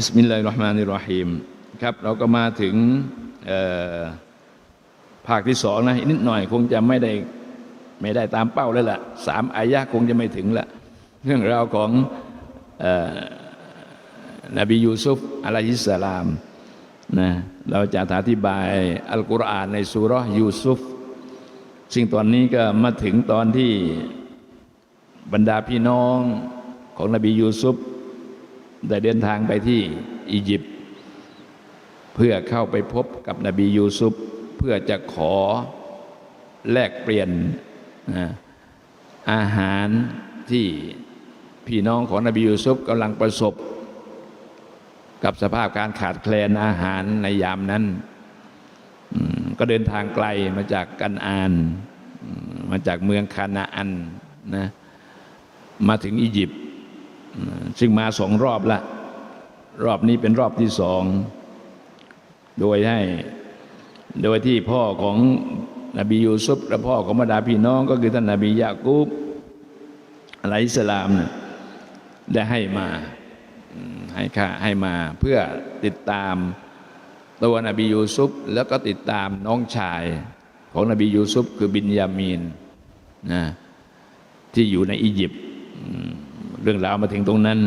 บิสมิลลาฮิรเราะห์มานิรราะฮีมครับเราก็มาถึงภาคที่สองนะนิดหน่อยคงจะไม่ได้ไม่ได้ตามเป้าแล้วล่ะสามอายะคงจะไม่ถึงละเรื่องราวของอนบียูซุฟอะลัยฮิสสลามนะเราจะอธิบายอัลกุรอานในสุรยูซุฟซึ่งตอนนี้ก็มาถึงตอนที่บรรดาพี่น้องของนบียูซุฟ ได้เดินทางไปที่อียิปต์เพื่อเข้าไปพบกับนบียูซุฟเพื่อจะขอแลกเปลี่ยนอาหารที่พี่น้องของนบียูซุฟกำลังประสบ กับสภาพการขาดแคลนอาหารในยามนั้น ก็เดินทางไกลมาจากกันอานมมาจากเมืองคานาอันนะมาถึงอียิปต์ ซึ่งมาสองรอบละ รอบนี้เป็นรอบที่สอง โดยให้ โดยที่พ่อของนบียูซุฟและพ่อของบรรดาพี่น้องก็คือท่านนบียากูบอะลัยฮิสลามเนี่ยได้ให้มาให้ค่าให้มาเพื่อติดตามตัวนบียูซุฟแล้วก็ติดตามน้องชายของนบียูซุฟคือบินยามีนนะที่อยู่ในอียิปต์ เรื่องราวมาถึงตรงนั้น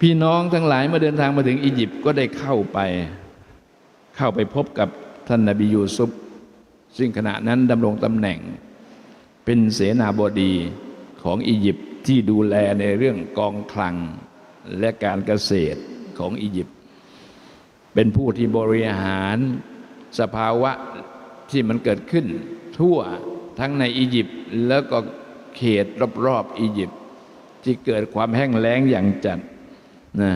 พี่น้องทั้งหลายเมื่อเดินทางมาถึงอียิปต์ก็ได้เข้าไป เข้าไปพบกับท่านนบียูซุฟซึ่งขณะนั้นดำรงตำแหน่ง เป็นเสนาบดีของอียิปต์ที่ดูแลในเรื่องกองคลังและการเกษตรของอียิปต์เป็นผู้ที่บริหารสภาวะที่มันเกิดขึ้นทั่วทั้งในอียิปต์แล้วก็ เขตรอบๆอียิปต์ที่เกิดความแห้งแล้งอย่างจัดนะ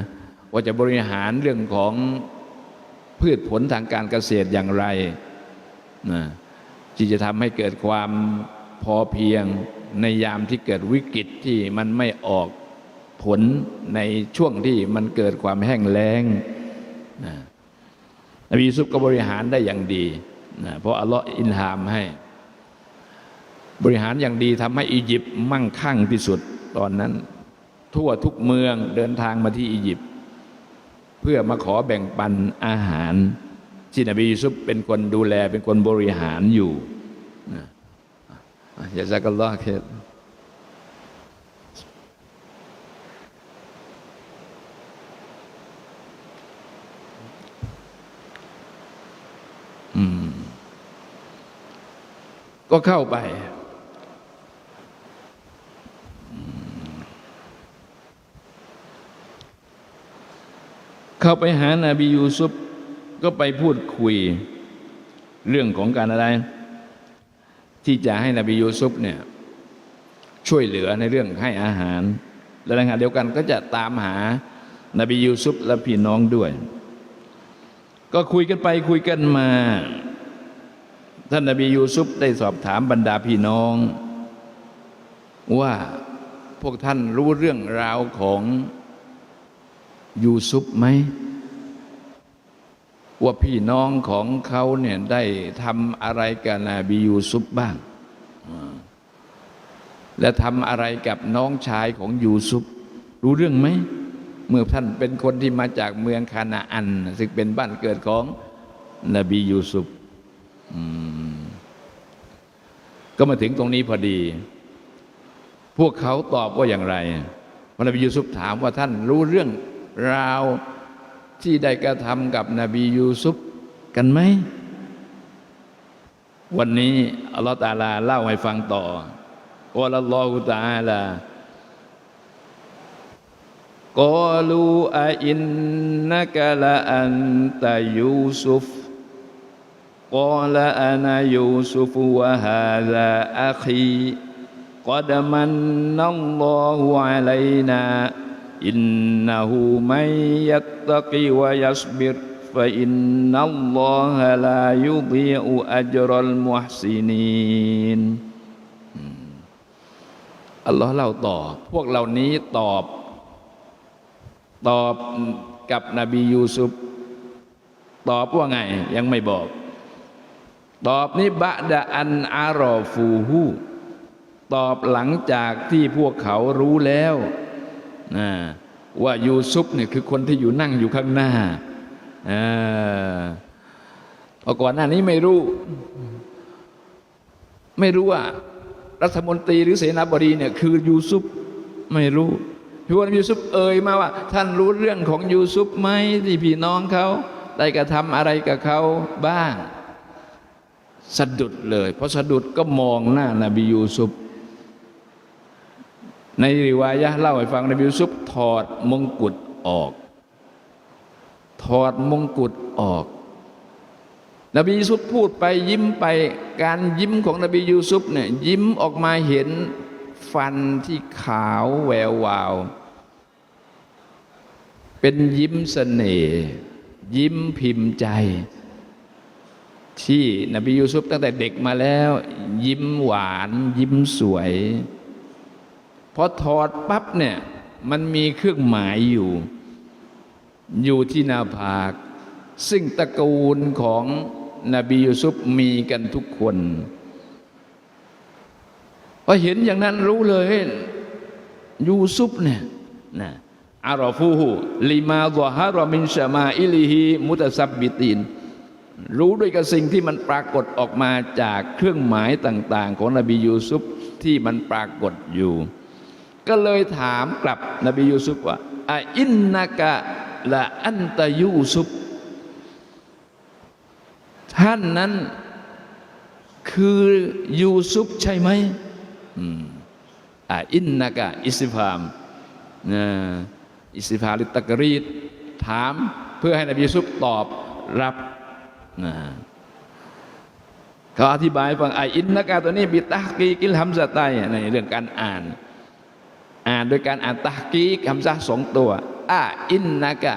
ว่าจะบริหารเรื่องของพืชผลทางการเกษตรอย่างไรนะที่จะทำให้เกิดความพอเพียงในยามที่เกิดวิกฤตที่มันไม่ออกผลในช่วงที่มันเกิดความแห้งแล้งนะนบีซุฟก็บริหารได้อย่างดีนะเพราะอัลลอฮ์อินหามให้ บริหารอย่างดีทำให้อียิปต์มั่งคั่งที่สุดตอนนั้น ทั่วทุกเมืองเดินทางมาที่อียิปต์เพื่อมาขอแบ่งปันอาหารที่นบียูซุฟเป็นคนดูแลเป็นคนบริหารอยู่ยาซักัลลอฮ์เคสก็เข้าไป เข้าไปหานาบียูซุฟก็ไปพูดคุยเรื่องของการอะไร ที่จะให้นบียูซุฟเนี่ยช่วยเหลือในเรื่องให้อาหาร และในขณะเดียวกันก็จะตามหานาบียูซุฟและพี่น้องด้วย ก็คุยกันไปคุยกันมา ท่านนาบียูซุฟได้สอบถามบรรดาพี่น้อง ว่าพวกท่านรู้เรื่องราวของ ยูซุฟไหม ว่าพี่น้องของเขาเนี่ยได้ทำอะไรกับนบียูซุฟบ้าง และทำอะไรกับน้องชายของยูซุฟรู้เรื่องไหม เมื่อท่านเป็นคนที่มาจากเมืองคานาอัน ซึ่งเป็นบ้านเกิดของนบียูซุฟก็มาถึงตรงนี้พอดี พวกเขาตอบว่าอย่างไรพระนบียูซุฟถามว่าท่านรู้เรื่อง ราวที่ได้กระทำกับนบียูซุฟกันไหม วันนี้อัลลอฮฺตาลาเล่าให้ฟังต่อว่าอัลลอฮฺตาลากอลูอาอินนักละอันตายูซุฟ قال أنا يوسف وهذا أخي قد من الله علينا إنه من يتق ويصبر فإن الله لا يضيع أجر المحسنين อัลลอฮ์เล่าต่อ พวกเหล่านี้ตอบ ตอบกับนบียูซุฟตอบว่าไง ยังไม่บอก ตอบนี้บะดะอันอารอฟูฮูตอบหลังจากที่พวกเขารู้แล้วนะ ว่ายูซุปเนี่ยคือคนที่อยู่นั่งอยู่ข้างหน้าอาเพราะก่อนหน้านี้ไม่รู้ ไม่รู้ว่า รัฐมนตรีหรือเสนาบดีเนี่ยคือยูซุปไม่รู้พี่วันยูซุปเอ่ยมาว่า ท่านรู้เรื่องของยูซุปไหมที่พี่น้องเขาได้กระทำอะไรกับเขาบ้าง สะดุดเลย เพราะสะดุดก็มองหน้านบียูซุป ในริวายะเล่าให้ฟังนบียูซุปถอดมงกุฎออก ถอดมงกุฎออก นบียูซุปพูดไปยิ้มไปการยิ้มของนบียูซุปเนี่ยยิ้มออกมาเห็นฟันที่ขาวแวววาว เป็นยิ้มเสน่ห์ยิ้มพิมพ์ใจ ที่นบียูซุปตั้งแต่เด็กมาแล้ว ยิ้มหวานยิ้มสวย พอถอดปั๊บเนี่ยมันมีเครื่องหมายอยู่ อยู่ที่หนาผาก ซึ่งตระกูลของนบียูซุปมีกันทุกคนพอเห็นอย่างนั้นรู้เลยยูซุปเนี่ยนะอารอฟูฮูลิมาดฮารมินชามาอิลิฮีมุตซับบิตินรู้ด้วยกับสิ่งที่มันปรากฏออกมาจากเครื่องหมายต่าง ๆ ของนบียูซุปที่มันปรากฏอยู่ ก็เลยถามกลับนบียูซุปว่าอะอินนากะละอันตะยูซุปท่านนั้นคือยูซุปใช่ไหมอืมอ่าอินนากะอิสิฟามอิสิฟาลิตะกรีดถามเพื่อให้นบียูซุปตอบรับนะเขาอธิบายฟังไออินนากะตัวนี้บิตะกีกิลฮัมซะไตในเรื่องการอ่าน อ่านโดยการอ่านตะกีคำซะสองตัวอ่าอินนากะ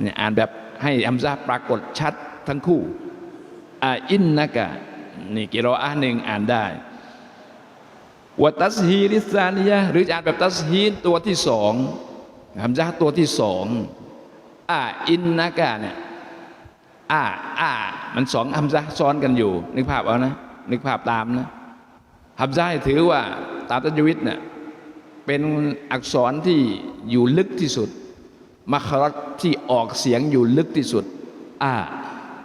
เนี่ยอ่านแบบให้คำซะปรากฏชัดทั้งคู่อ่าอินนากะนี่กิโรอะหนึ่งอ่านได้วัตัสฮีริซานียะหรือจะอ่านแบบตัสฮีนตัวที่สองคำซะตัวที่สองอ่าอินนากะเนี่ยอ่าอ่ามันสองคำซะซ้อนกันอยู่ นึกภาพเอานะ นึกภาพตามนะคำซะถือว่าตามตัจวิตเนี่ย เป็นอักษรที่อยู่ลึกที่สุด มัครัตที่ออกเสียงอยู่ลึกที่สุดอ่า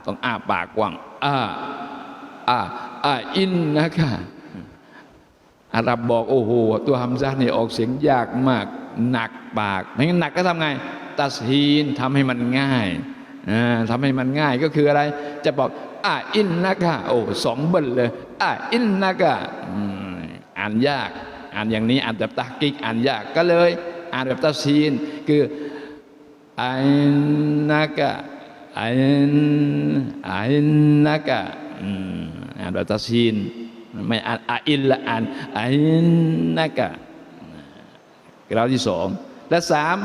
ต้องอ้าปากกว้างอ่าอ่าอ่าอินนะคะอารับบอกโอ้โห ตัวฮัมซาเนี่ยออกเสียงยากมาก หนักปากไม่งั้นหนักก็ทำไง ตัสฮีนทำให้มันง่ายอ่าทำให้มันง่ายก็คืออะไร จะบอกอ่าอินนะคะโอ้สองเบิ้ลเลยอ่าอินนะคะอ่านยาก อ่านอย่างนี้อ่านแบบตะกิกอ่านยากก็เลย อ่านแบบตัสฮีน คืออันนากะอันอันนากะอ่านแบบตัสฮีนไม่อ่านอาอินละอ่านอันนากะกล่าวที่สองและสาม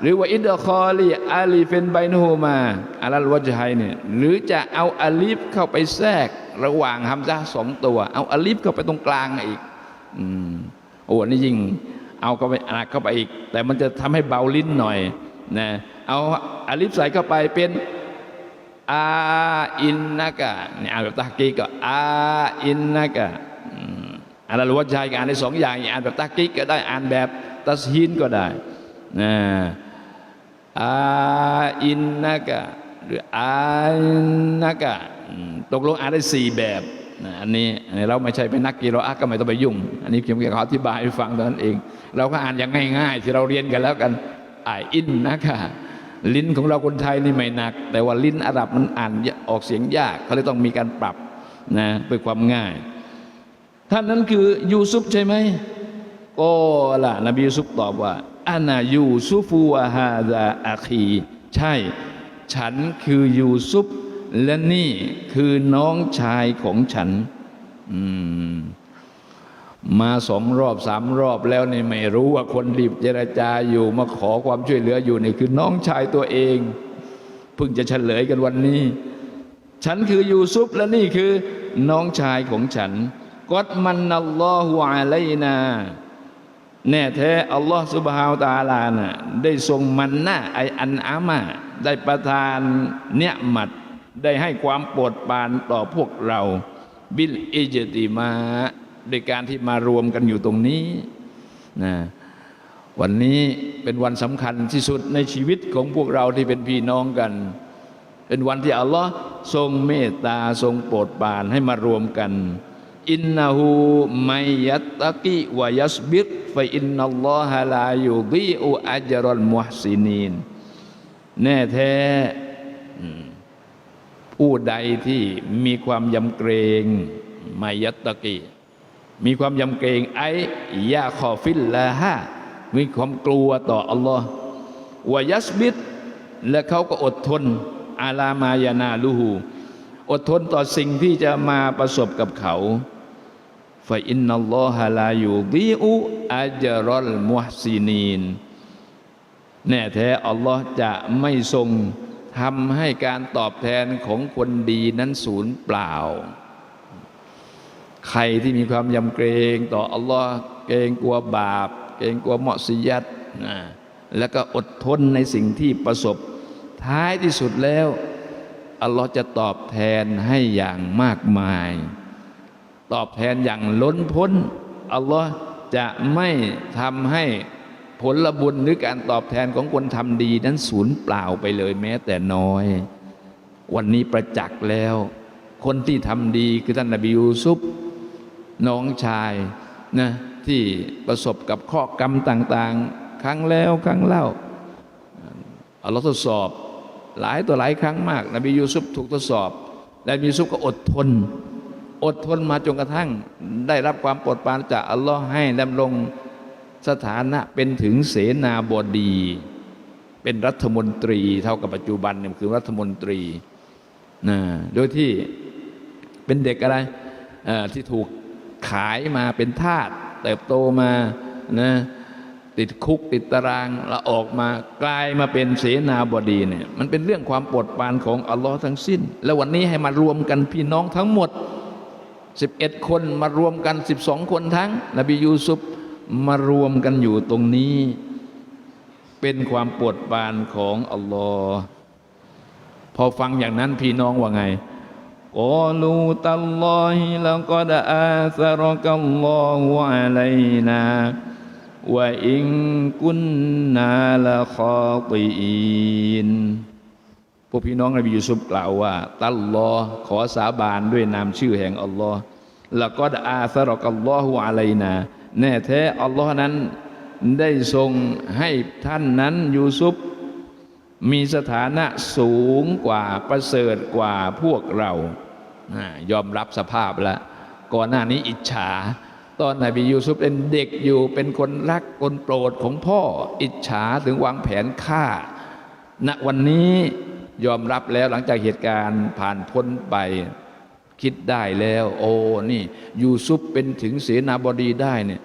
หรือว่าอิดคอลีอาลีเฟนไบนูมาอาลัลวะจไฮเนี่ยหรือจะเอาอาลีฟเข้าไปแทรก ระหว่างฮัมซะสองตัว เอาอาลีฟเข้าไปตรงกลางอีก อืม โอ้นี่ยิ่งเอาเข้าไปหนักเข้าไปอีก แต่มันจะทำให้เบาลิ้นหน่อยนะเอาอาลิฟใส่เข้าไปเป็นอาอินนากะเนี่ยอ่านแบบตะกี้ก็อาอินนากะอ่านล้ววัดใจก็อ่านได้สองอย่างอ่านแบบตะกี้ก็ได้อ่านแบบตัสฮินก็ได้นะอาอินนากะหรืออาอินนากะตกลงอ่านได้สี่แบบ นะอันนี้เราไม่ใช่เป็นนักกีฬาก็ไม่ต้องไปยุ่ง อันนี้เพียงแค่ขออธิบายให้ฟังเท่านั้นเอง เราก็อ่านอย่างง่ายๆ ที่เราเรียนกันแล้วกันอ่านอินนะคะลิ้นของเราคนไทยนี่ไม่หนัก แต่ว่าลิ้นอาหรับมันอ่านออกเสียงยากเขาเลยต้องมีการปรับนะเพื่อความง่าย ท่านนั้นคือยูซุปใช่ไหมก็ล่ะนบียูซุปตอบว่าอานายูซุฟูวะฮาดาอาคีใช่ ฉันคือยูซุป และนี่คือน้องชายของฉันมมาสองรอบสามรอบแล้วนี่ไม่รู้ว่าคนรีบเจรจาอยู่มาขอความช่วยเหลืออยู่นี่คือน้องชายตัวเองเพิ่งจะเฉลยกันวันนี้ ฉันคือยูซุปและนี่คือน้องชายของฉันกอดมันนัลลอฮุอะลัยนาแน่แท้อัลลอฮฺสุบฮาวตาลานะได้ทรงมันนะไออันอามาได้ประทานเนื้อหมัด ได้ให้ความโปรดปรานต่อพวกเรา บิลอิจติมาโดยการที่มารวมกันอยู่ตรงนี้นะวันนี้เป็นวันสำคัญที่สุดในชีวิตของพวกเราที่เป็นพี่น้องกัน เป็นวันที่อัลลอฮ์ทรงเมตตาทรงโปรดปรานให้มารวมกัน อินนาหูไมยัตตะกิวายัสบิรฟอินนัลลอฮะลายูดีอุอัจรอลมุฮซินีนแน่แท้ ผู้ใดที่มีความยำเกรงไมยัตตกิมีความยำเกรงไอยาคอฟิลละฮะมีความกลัวต่ออัลลอฮ์วายัสบิดและเขาก็อดทนอาลามายานาลูหูอดทนต่อสิ่งที่จะมาประสบกับเขาฟาอินนัลลอฮะลายูดีอุอัจรอลมุฮซินีนแน่แท้อัลลอฮ์จะไม่ทรง ทำให้การตอบแทนของคนดีนั้นสูญเปล่า ใครที่มีความยำเกรงต่ออัลลอฮ์เกรงกลัวบาป เกรงกลัวเหมาะสิยัตนะแล้วก็อดทนในสิ่งที่ประสบ ท้ายที่สุดแล้ว อัลลอฮ์จะตอบแทนให้อย่างมากมาย ตอบแทนอย่างล้นพ้น อัลลอฮ์จะไม่ทำให้ ผลบุญหรือการตอบแทนของคนทำดีนั้นสูญเปล่าไปเลยแม้แต่น้อย วันนี้ประจักษ์แล้ว คนที่ทำดีคือท่านนบียูซุฟน้องชายนะที่ประสบกับข้อกรรมต่าง ๆ ครั้งแล้วครั้งเล่าอัลลอฮ์ทดสอบหลายตัวหลายครั้งมาก นบียูซุฟถูกทดสอบและนบียูซุฟก็อดทน อดทนมาจนกระทั่ง ได้รับความโปรดปรานจากอัลลอฮ์ให้ดำรง สถานะเป็นถึงเสนาบดี เป็นรัฐมนตรี เท่ากับปัจจุบันเนี่ยคือรัฐมนตรีนะโดยที่เป็นเด็กอะไรที่ถูกขายมาเป็นทาสเติบโตมานะติดคุกติดตารางแล้วออกมากลายมาเป็นเสนาบดีเนี่ยมันเป็นเรื่องความโปรดปรานของอัลลอฮ์ทั้งสิ้น แล้ววันนี้ให้มารวมกันพี่น้องทั้งหมด 11 คนมารวมกัน 12 คนทั้ง นบียูซุฟ มารวมกันอยู่ตรงนี้ เป็นความปวดปานของอัลลอฮ์พอฟังอย่างนั้นพี่น้องว่าไงกอลูตัลลอฮิลกอดอาสรกัลลอฮุอะลัยนาว่าอิงกุนนาละคอตีอินพวกพี่น้องนบียูซุฟกล่าวว่า ตัลลอขอสาบานด้วยนามชื่อแห่งอัลลอฮ์ละกอดอาสรกัลลอฮุอะลัยนา แน่แท้อัลลอฮ์นั้นได้ทรงให้ท่านนั้นยูซุฟมีสถานะสูงกว่าประเสริฐกว่าพวกเรายอมรับสภาพแล้วก่อนหน้านี้อิจฉา ตอนนบียูซุฟเป็นเด็กอยู่เป็นคนรักคนโปรดของพ่อ อิจฉาถึงวางแผนฆ่าณวันนี้ยอมรับแล้วหลังจากเหตุการณ์ผ่านพ้นไป คิดได้แล้ว โอ้นี่ ยูซุฟเป็นถึงเสนาบดีได้เนี่ย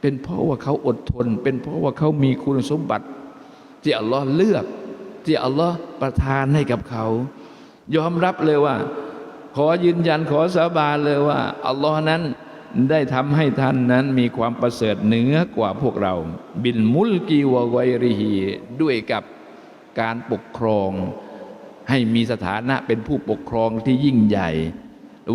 เป็นเพราะว่าเขาอดทน เป็นเพราะว่าเขามีคุณสมบัติ ที่อัลลอฮ์เลือก ที่อัลลอฮ์ประทานให้กับเขา ยอมรับเลยว่า ขอยืนยันขอสาบานเลยว่า อัลลอฮ์นั้นได้ทำให้ท่านนั้นมีความประเสริฐเหนือกว่าพวกเรา บินมุลกีวะไวริฮีด้วยกับการปกครอง ให้มีสถานะเป็นผู้ปกครองที่ยิ่งใหญ่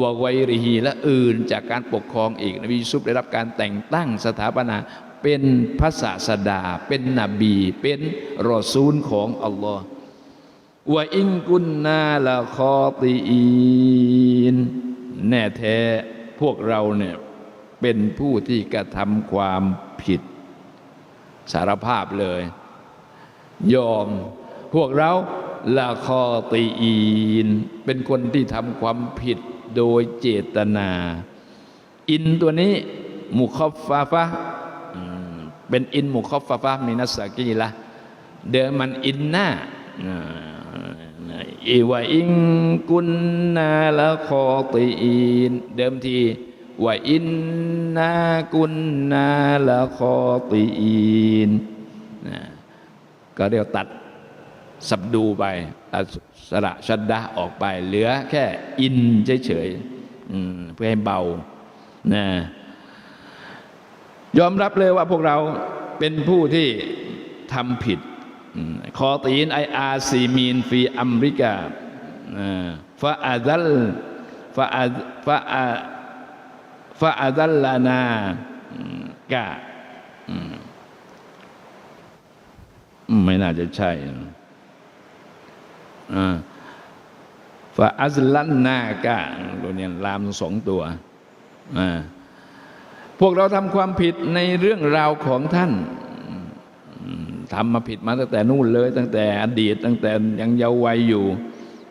วะไวริฮีและอื่นจากการปกครองอีก นบียูซุฟได้รับการแต่งตั้งสถาปนาเป็นพระศาสดา เป็นนบี เป็นรอซูลของอัลลอฮ์ว่าอิงกุนนาละคอตีอีนแน่แท้พวกเราเนี่ยเป็นผู้ที่กระทำความผิด สารภาพเลย ยอมพวกเราละคอตีอีนเป็นคนที่ทำความผิด โดยเจตนา อินตัวนี้มุคอฟฟาฟะเป็นอินมุคอฟฟาฟะมินัสกีละเดิมมันอินหน้าอีวะอิงกุนนาละคอตีอีนเดิมทีว่าอินนากุนนาละคอตีอีนก็เรียกตัดสับดูไปตัด สระชัดดะออกไป เหลือแค่อินเฉยๆเพื่อให้เบานะยอมรับเลยว่าพวกเราเป็นผู้ที่ทำผิดคอตีนไออาซีมีนฟีอัมริกาฟาอาดัลฟาอาฟาอาฟาอาดัลลานากะอืมน่าจะใช่ ฟาอัซลันนากะตัวเนี้ลามสองตัวพวกเราทำความผิดในเรื่องราวของท่านทำมาผิดมาตั้งแต่นู่นเลย ตั้งแต่อดีต ตั้งแต่ยังเยาว์วัยอยู่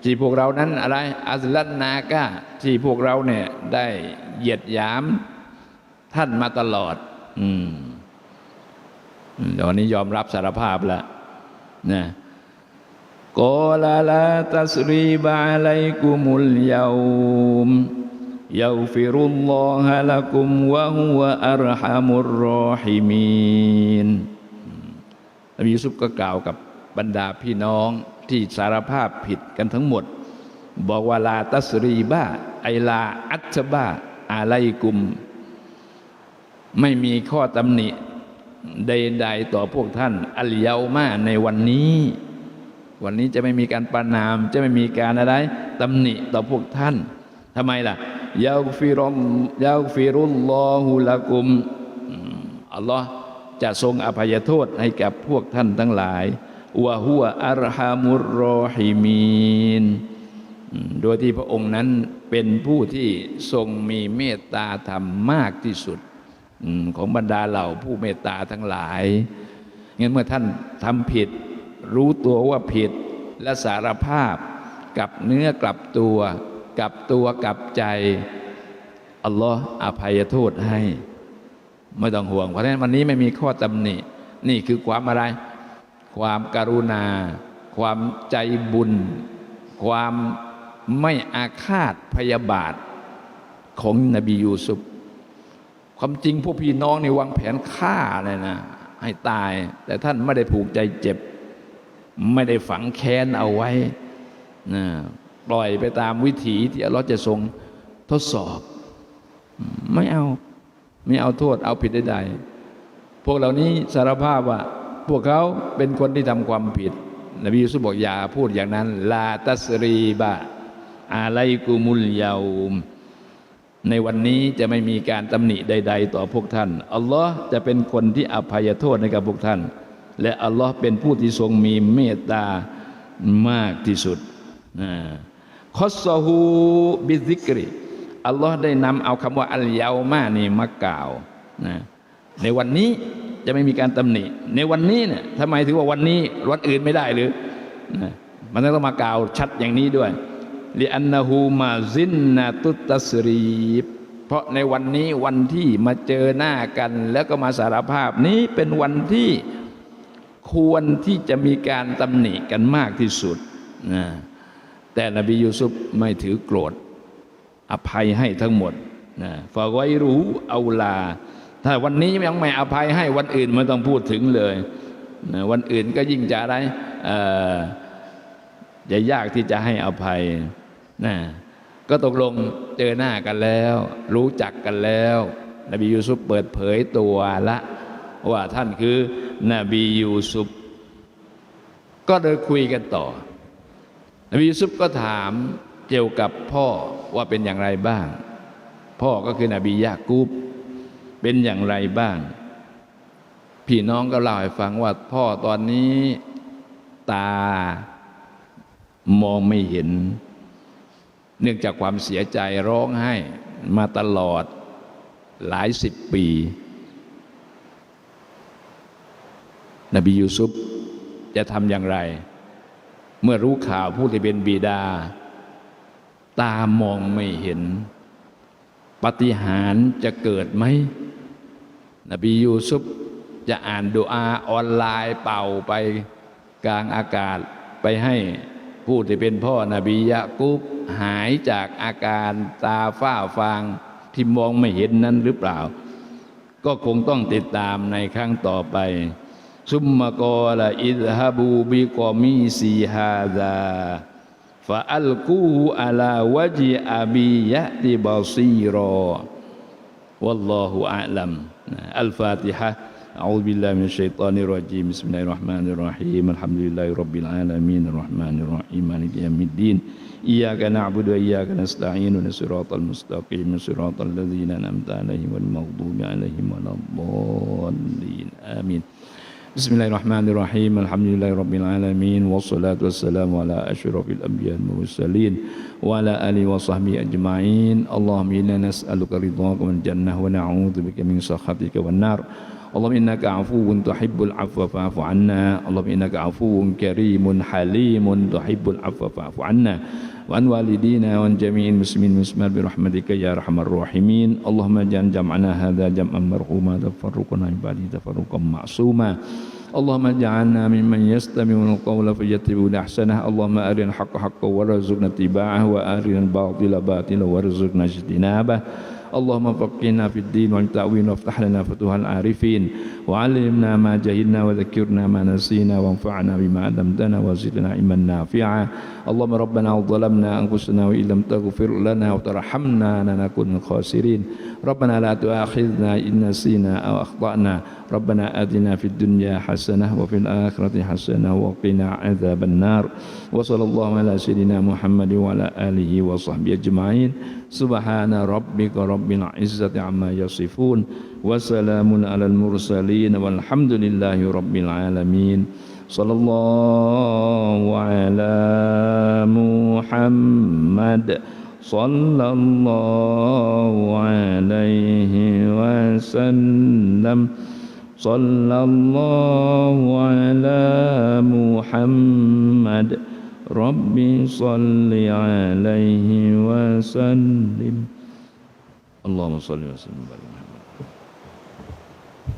ที่พวกเรานั้นอะไรอัซลันนากะที่พวกเราเนี่ยได้เหยียดหยามท่านมาตลอด อืมเดี๋ยววันนี้ยอมรับสารภาพแล้วนะ กอลาลาตัสรีบะอะลัยกุมุลยาวมยาฟิรุลลอฮะละกุมวะฮุวะอัรฮัมุรรอฮิมีนนบียูซุฟก็กล่าวกับบรรดาพี่น้องที่สารภาพผิดกันทั้งหมด บอกว่าลาตัสรีบะไอลาอัตบะอะลัยกุม ไม่มีข้อตำหนิใด ๆ ต่อพวกท่าน อัลเยามาในวันนี้ วันนี้จะไม่มีการประนาม จะไม่มีการอะไรตำหนิต่อพวกท่านทำไมล่ะยาฟิรอมยาฟิรุลลอฮุละกุมอัลลอฮ์จะทรงอภัยโทษให้กับพวกท่านทั้งหลายวะฮุวอัรฮามุรรอฮิมีนโดยที่พระองค์นั้นเป็นผู้ที่ทรงมีเมตตาธรรมมากที่สุดของบรรดาเหล่าผู้เมตตาทั้งหลายงั้นเมื่อท่านทำผิด รู้ตัวว่าผิดและสารภาพกับเนื้อกลับตัวกับตัวกับใจ อัลลอฮ์อภัยโทษให้ ไม่ต้องห่วง เพราะฉะนั้นวันนี้ไม่มีข้อตำหนิ นี่คือความอะไร ความการุณา ความใจบุญ ความไม่อาฆาตพยาบาทของนบียูซุฟความจริงพวกพี่น้องนี่วางแผนฆ่าเลยนะ ให้ตาย แต่ท่านไม่ได้ผูกใจเจ็บ ไม่ได้ฝังแค้นเอาไว้นะปล่อยไปตามวิถีที่อัลลอฮ์จะทรงทดสอบ ไม่เอาไม่เอาโทษเอาผิดใดๆพวกเหล่านี้สารภาพว่า พวกเขาเป็นคนที่ทำความผิด นบียูซุบอกอย่าพูดอย่างนั้น ลาตัสรีบะอาไลกุมุลยาวมในวันนี้จะไม่มีการตำหนิใด ๆ ต่อพวกท่าน อัลลอฮ์จะเป็นคนที่อภัยโทษให้กับพวกท่าน และอัลลอฮ์เป็นผู้ที่ทรงมีเมตตามากที่สุดคอสฮูบิซิกริอัลลอฮ์ได้นำเอาคำว่าอัลยาวมานี่มากล่าวนะในวันนี้จะไม่มีการตำหนิ ในวันนี้เนี่ยทำไมถือว่าวันนี้วันอื่นไม่ได้หรือนะมันต้องมากล่าวชัดอย่างนี้ด้วยลิอันนหูมาซินนาตุตสรีบเพราะในวันนี้วันที่มาเจอหน้ากัน แล้วก็มาสารภาพนี้เป็นวันที่ ควรที่จะมีการตำหนิกันมากที่สุดนะแต่นบียูซุฟไม่ถือโกรธ อภัยให้ทั้งหมดนะฝากไว้รู้เอาลา ถ้าวันนี้ยังไม่อภัยให้วันอื่นไม่ต้องพูดถึงเลยนะวันอื่นก็ยิ่งจะอะไรเอ่อจะยากที่จะให้อภัยนะก็ตกลงเจอหน้ากันแล้ว รู้จักกันแล้ว นบียูซุฟเปิดเผยตัวละ ว่าท่านคือ นบียูซุฟก็เดินคุยกันต่อ นบียูซุฟก็ถามเกี่ยวกับพ่อว่าเป็นอย่างไรบ้าง พ่อก็คือนบียากูบเป็นอย่างไรบ้าง พี่น้องก็เล่าให้ฟังว่าพ่อตอนนี้ตามองไม่เห็น เนื่องจากความเสียใจร้องไห้มาตลอดหลายสิบปี นบียูซุฟจะทำอย่างไร เมื่อรู้ข่าวผู้ที่เป็นบิดา ตามองไม่เห็น ปฏิหารจะเกิดไหม นบียูซุฟจะอ่านดูอาออนไลน์เป่าไปกลางอากาศไปให้ผู้ที่เป็นพ่อนบียะกุบหายจากอาการตาฝ้าฟางที่มองไม่เห็นนั้นหรือเปล่า ก็คงต้องติดตามในครั้งต่อไป ثم قال اذهبوا بقميصي هذا فألقوه على وجه أبي يأتي بصيرا. والله أعلم. الفاتحة. أعوذ بالله من الشيطان الرجيم. بسم الله الرحمن الرحيم. الحمد لله رب العالمين. الرحمن الرحيم. مالك يوم الدين. إياك نعبد وإياك نستعين. الصراط المستقيم. صراط الذين أنعمت عليهم والمغضوب عليهم ولا الضالين. آمين. Bismillahirrahmanirrahim. Alhamdulillahirabbil alamin wassalatu wassalamu ala asyrafil anbiya'i wal mursalin wa ala ali wa sahbi ajmain. Allahumma inna nas'aluka ridhaka min jannah wa na'udzubika min sakhatika wan nar. اللهم إنك عفو تحب العفو فاعف عنا. اللهم إنك عفو كريم حليم تحب العفو فاعف عنا. وعن والدينا وعن جميع المسلمين والمسلمات برحمتك يا أرحم الراحمين. اللهم اجعل جمعنا هذا جمعا مرحوما تفرقنا بعده تفرقا معصوما. اللهم اجعلنا ممن يستمعون القول فيتبعون أحسنه. اللهم أرنا الحق حقا وارزقنا اتباعه وأرنا الباطل باطلا وارزقنا اجتنابه. Allahumma faqqina fid din wa ta'win wa aftah lana futuhal arifin. Wa 'allimna ma jahilna wa dhakkirna ma nasina wa anfa'na bima 'allamtana wa zidna 'ilman nafi'a. Allahumma rabbana dhalamna anfusana wa illam taghfir lana wa tarhamna lanakunanna khasirin. ربنا لا تؤاخذنا إن نسينا أو أخطأنا. ربنا آتنا في الدنيا حسنة وفي الآخرة حسنة وقنا عذاب النار. وصلى الله على سيدنا محمد وعلى آله وصحبه أجمعين. سبحان ربك رب العزة عما يصفون وسلام على المرسلين والحمد لله رب العالمين. صلى الله على محمد. صلى الله عليه وسلم. صلى الله على محمد. ربي صل عليه وسلم. اللهم صل وسلم. وبارك